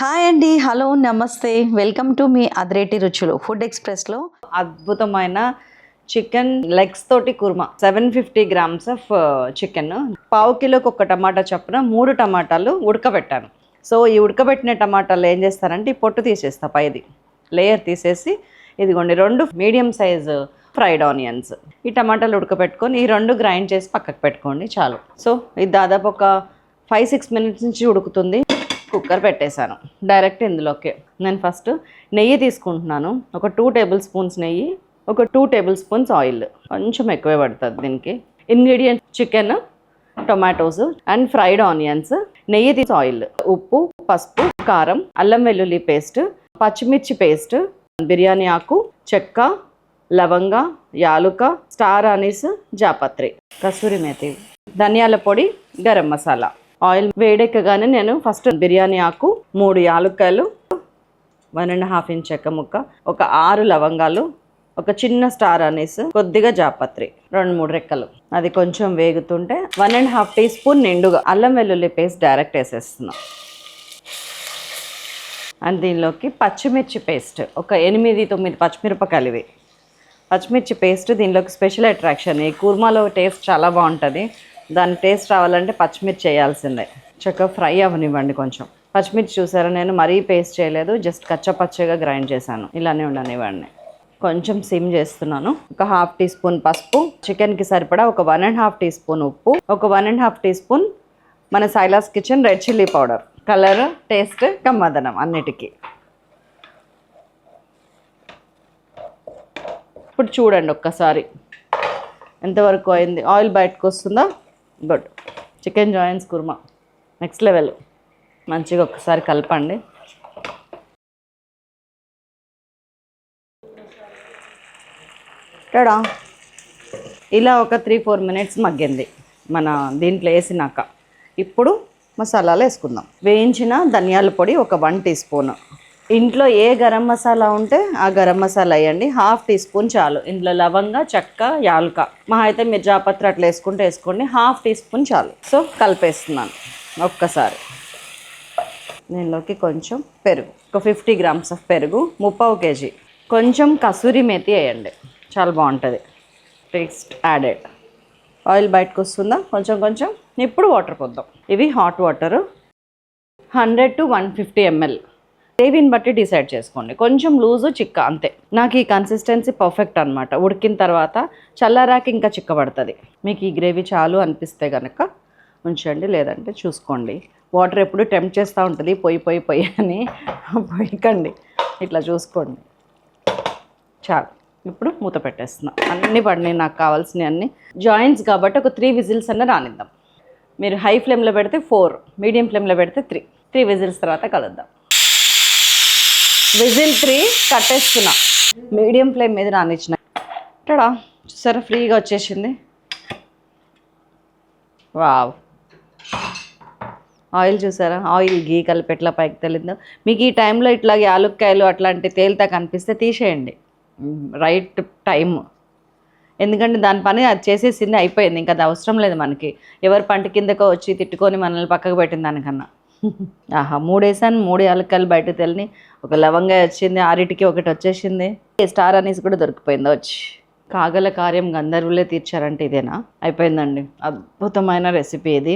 Hi అండి. Hello నమస్తే. Welcome to me అదిరేటి రుచులు. ఫుడ్ ఎక్స్ప్రెస్లో అద్భుతమైన చికెన్ లెగ్స్ తోటి korma. Seven fifty grams of chicken. పావు కిలోకి ఒక టమాటా చొప్పున మూడు టమాటాలు ఉడకబెట్టాను. సో ఈ ఉడకబెట్టిన టమాటాలు ఏం చేస్తారంటే ఈ పొట్టు తీసేస్తా పైది. లేయర్ తీసేసి ఇదిగోండి రెండు మీడియం సైజు ఫ్రైడ్ ఆనియన్స్. ఈ టమాటాలు ఉడకబెట్టుకొని ఈ రెండు గ్రైండ్ చేసి పక్కకు పెట్టుకోండి చాలు. సో ఇది దాదాపు ఒక ఫైవ్ సిక్స్ మినిట్స్ నుంచి ఉడుకుతుంది. కుక్కర్ పెట్టేశాను. డైరెక్ట్ ఇందులోకి. నేను ఫస్ట్ నెయ్యి తీసుకుంటున్నాను. ఒక టూ టేబుల్ స్పూన్స్ నెయ్యి ఒక టూ టేబుల్ స్పూన్స్ ఆయిల్ కొంచెం ఎక్కువే పడుతుంది దీనికి. Ingredients chicken tomatoes and fried onions నెయ్యి తీసి ఆయిల్ ఉప్పు పసుపు కారం అల్లం వెల్లుల్లి పేస్ట్ పచ్చిమిర్చి పేస్ట్ బిర్యానీ ఆకు చెక్క లవంగ యాలుక స్టార్ అనీస్ జాపత్రి కసూరి మేతి ధనియాల పొడి గరం మసాలా. ఆయిల్ వేడెక్కగానే నేను ఫస్ట్ బిర్యానీ ఆకు మూడు యాలుక్కాయలు వన్ అండ్ హాఫ్ ఇంచ్ చెక్క ముక్క ఒక ఆరు లవంగాలు ఒక చిన్న స్టార్ అనేసి కొద్దిగా జాపత్రి రెండు మూడు రెక్కలు. అది కొంచెం వేగుతుంటే one and half teaspoon నిండుగా అల్లం వెల్లుల్లి పేస్ట్ డైరెక్ట్ వేసేస్తున్నాం. అండ్ దీనిలోకి పచ్చిమిర్చి పేస్ట్ ఒక ఎనిమిది తొమ్మిది పచ్చిమిరపకాయలు ఇవి. పచ్చిమిర్చి పేస్ట్ దీనిలోకి స్పెషల్ అట్రాక్షన్ ఈ కూర్మాలో టేస్ట్ చాలా బాగుంటుంది. దాని టేస్ట్ రావాలంటే పచ్చిమిర్చి చేయాల్సిందే చక్కగా ఫ్రై అవ్వనివ్వండి కొంచెం. పచ్చిమిర్చి చూసారా నేను మరీ పేస్ట్ చేయలేదు జస్ట్ కచ్చపచ్చగా గ్రైండ్ చేశాను. ఇలానే ఉండనివ్వండి. కొంచెం సిమ్ చేస్తున్నాను. ఒక హాఫ్ టీ స్పూన్ పసుపు. చికెన్కి సరిపడా ఒక one and half teaspoon ఉప్పు. ఒక one and half teaspoon మన Silas kitchen red chilli powder. Colour taste కమ్మదనం అన్నిటికీ. ఇప్పుడు చూడండి ఒక్కసారి. ఎంతవరకు అయింది? ఆయిల్ బయటకు వస్తుందా good chicken joins korma. Next level. మంచిగా ఒకసారి కలపండి. టడా? ఇలా ఒక త్రీ ఫోర్ మినిట్స్ మగ్గింది మన దీంట్లో వేసినాక. ఇప్పుడు మసాలాలు వేసుకుందాం. వేయించిన ధనియాల పొడి ఒక వన్ టీ స్పూన్. ఇంట్లో ఏ గరం మసాలా ఉంటే ఆ గరం మసాలా వేయండి. హాఫ్ టీ స్పూన్ చాలు. ఇంట్లో లవంగ చెక్క యాలుక. మా అయితే మీరు జాపత్రి అట్లా వేసుకుంటే వేసుకోండి. హాఫ్ టీ స్పూన్ చాలు. సో కలిపేస్తున్నాను ఒక్కసారి. దీనిలోకి కొంచెం పెరుగు. ఒక ఫిఫ్టీ గ్రామ్స్ ఆఫ్ పెరుగు. ముప్పావు కేజీ. కొంచెం కసూరి మేతి వేయండి. చాలా బాగుంటుంది. Taste added. ఆయిల్ బయటకు వస్తుందా? కొంచెం కొంచెం. ఇప్పుడు వాటర్ పొద్దాం. ఇవి hot water. Hundred to one fifty ml. గ్రేవీని బట్టి డిసైడ్ చేసుకోండి. కొంచెం లూజు చిక్క అంతే. నాకు ఈ కన్సిస్టెన్సీ పర్ఫెక్ట్ అనమాట ఉడికిన తర్వాత చల్లారాకి ఇంకా చిక్క పడుతుంది. మీకు ఈ గ్రేవీ చాలు అనిపిస్తే కనుక ఉంచండి లేదంటే చూసుకోండి. వాటర్ ఎప్పుడు టెంప్ట్ చేస్తూ ఉంటుంది. పొయ్యి పొయ్యి పొయ్యి అని పొయ్యకండి. ఇట్లా చూసుకోండి. చాలు. ఇప్పుడు మూత పెట్టేస్తున్నా. అన్నీ పడినాయి. నాకు కావాల్సినవి అన్నీ. జాయింట్స్ కాబట్టి ఒక త్రీ విజిల్స్ అన్న రానిద్దాం. మీరు హై ఫ్లేమ్లో పెడితే ఫోర్ మీడియం ఫ్లేమ్లో పెడితే త్రీ. త్రీ విజిల్స్ తర్వాత కలుద్దాం. విజిల్ త్రీ కట్టేస్తున్నా. మీడియం ఫ్లేమ్ మీద నానిచ్చిన టడా చూసారా ఫ్రీగా వచ్చేసింది. వావ్. ఆయిల్ చూసారా? ఆయిల్ గీ కలిపి ఎట్లా పైకి తెలిందో. మీకు ఈ టైంలో ఇట్లా యాలుక్కాయలు అట్లాంటి తేలితా కనిపిస్తే తీసేయండి. రైట్ టైం ఎందుకంటే దాని పని అది చేసేసింది అయిపోయింది. ఇంకా అది అవసరం లేదు మనకి. ఎవరి పంట కిందకో వచ్చి తిట్టుకొని మనల్ని పక్కకు పెట్టిన దానికన్నా. ఆహా మూడేసాను మూడు యాలక్కాయలు బయట తెల్లని ఒక లవంగా వచ్చింది ఆరిటికి ఒకటి వచ్చేసింది. స్టార్ అనేసి కూడా దొరికిపోయింది వచ్చి కాగల కార్యం గంధర్వులే తీర్చారంటే ఇదేనా? అయిపోయిందండి. అద్భుతమైన రెసిపీ ఇది.